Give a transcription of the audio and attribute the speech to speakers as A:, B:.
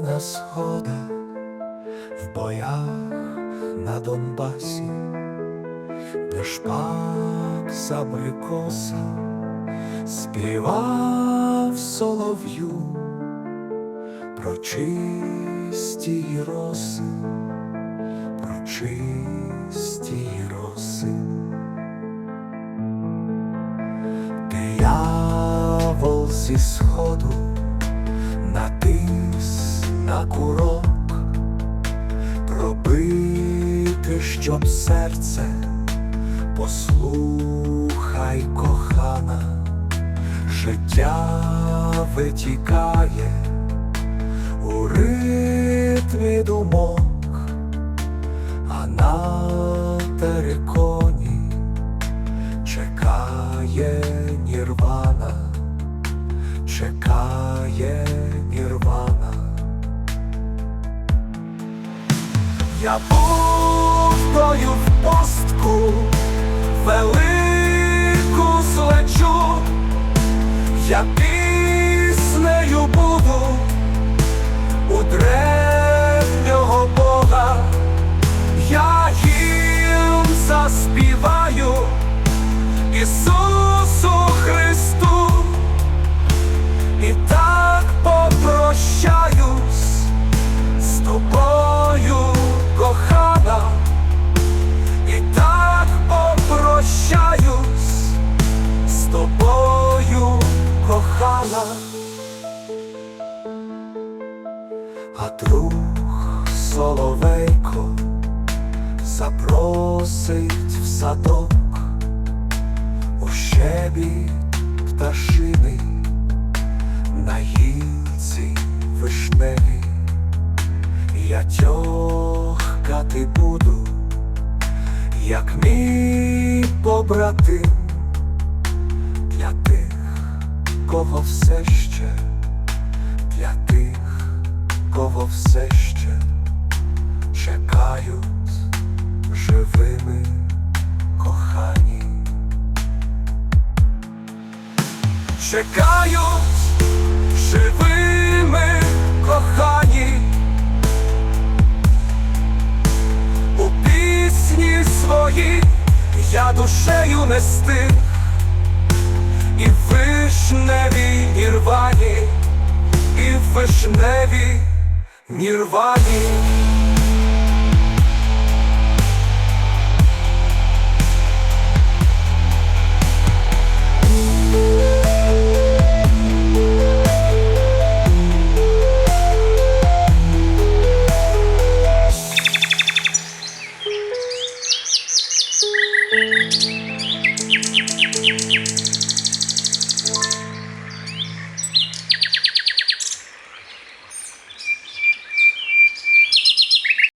A: на сходах, в боях на Донбасі, де шпак з абрикоса співав солов'ю про чисті роси, про чисті роси. Диявол зі сходу на курок, пробити, щоб серце послухай, кохана, життя витікає у ритмі думок, а на териконі чекає нірвана, чекає Я був в постку, А друг соловейко запросить в садок у щебі пташиний на гілці вишневі. Я тьохкати буду, як мій побратим для тих, кого все ще, для тих, кого все ще чекають живими кохані. Чекають живими кохані у пісні свої я душею не стих і в вишневій нірвані, і в вишневій нірвані.